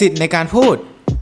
สิทธิ์ในการพูด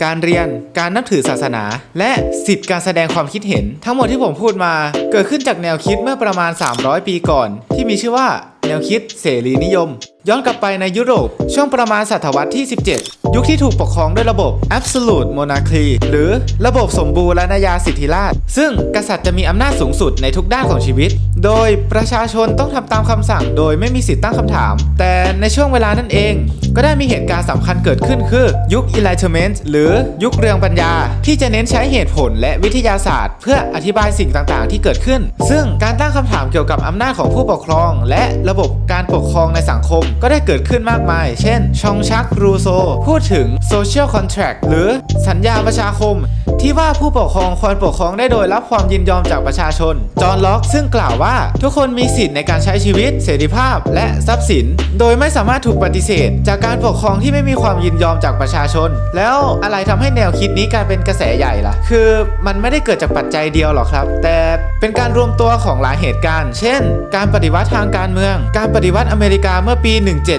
การเรียน การนับถือศาสนา และสิทธิ์การแสดงความคิดเห็น ทั้งหมดที่ผมพูดมา เกิดขึ้นจากแนวคิดเมื่อประมาณ 300 ปีก่อน ที่มีชื่อว่าแนวคิดเสรีนิยม ย้อนกลับไปในยุโรป ช่วงประมาณศตวรรษที่ 17 ยุคที่ถูกปกครองด้วยระบบ absolute monarchy หรือระบบสมบูรณาญาสิทธิราช ซึ่งกษัตริย์จะมีอำนาจสูงสุดในทุกด้านของชีวิต โดยประชาชนต้องทำตามคำสั่งโดยไม่มีสิทธิตั้งคำถาม แต่ในช่วงเวลานั้นเอง ก็ได้มีเหตุการณ์สำคัญเกิดขึ้นคือ ยุค Enlightenment หรือยุคเรืองปัญญา ที่จะเน้นใช้เหตุผลและวิทยาศาสตร์ เพื่ออธิบายสิ่งต่างๆ ที่เกิดขึ้น ซึ่งการตั้งคำถามเกี่ยวกับอำนาจของผู้ปกครอง และระบบการปกครองในสังคม ก็ได้เกิดขึ้นมากมาย เช่น ชองชักรูโซ พูดถึง social contract หรือสัญญาประชาคม ที่ว่าผู้ปกครองควรปกครองได้โดยรับความยินยอมจากประชาชน จอห์นล็อกซึ่งกล่าวว่า ทุกคนมีสิทธิ์ในการใช้ชีวิต เสรีภาพ และทรัพย์สิน โดยไม่สามารถถูกปฏิเสธ จากการปกครองที่ไม่มีความยินยอมจากประชาชน แล้วอะไรทำให้แนวคิดนี้กลายเป็นกระแสใหญ่ล่ะ คือมันไม่ได้เกิดจากปัจจัยเดียวหรอกครับ แต่เป็นการรวมตัวของหลายเหตุการณ์ เช่น การปฏิวัติทางการเมือง การปฏิวัติอเมริกาเมื่อปี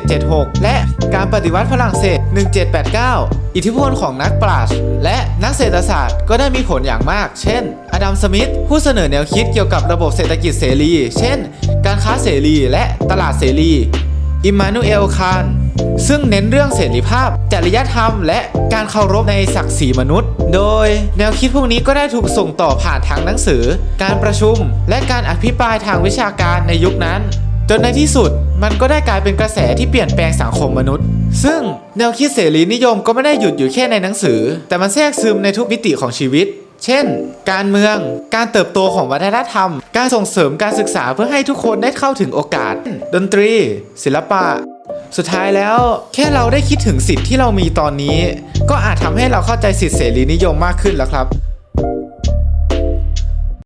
1776 และการปฏิวัติฝรั่งเศส 1789 อิทธิพลของนักปราชญ์และนักเศรษฐศาสตร์ก็ได้มีผลอย่างมาก เช่น อดัม สมิธ ผู้เสนอแนวคิดเกี่ยวกับระบบเศรษฐกิจเสรี เช่น การค้าเสรีและตลาดเสรี อิมมานูเอล คานซึ่งเน้นเรื่องเสรีภาพ จริยธรรม และการเคารพในศักดิ์ศรีมนุษย์ โดยแนวคิดพวกนี้ก็ได้ถูกส่งต่อผ่านทางหนังสือ การประชุม และการอภิปรายทางวิชาการในยุคนั้น จนในที่สุดมันก็ได้กลายเป็นกระแสที่เปลี่ยนแปลงสังคมมนุษย์ ซึ่งแนวคิดเสรีนิยมก็ไม่ได้หยุดอยู่แค่ในหนังสือ แต่มันแทรกซึมในทุกมิติของชีวิต เช่น การเมือง การเติบโตของวัฒนธรรม การส่งเสริมการศึกษาเพื่อให้ทุกคนได้เข้าถึงโอกาส ดนตรี ศิลปะ สุดท้ายแล้ว แค่เราได้คิดถึงสิทธิ์ที่เรามีตอนนี้ ก็อาจทำให้เราเข้าใจสิทธิเสรีนิยมมากขึ้นแล้วครับ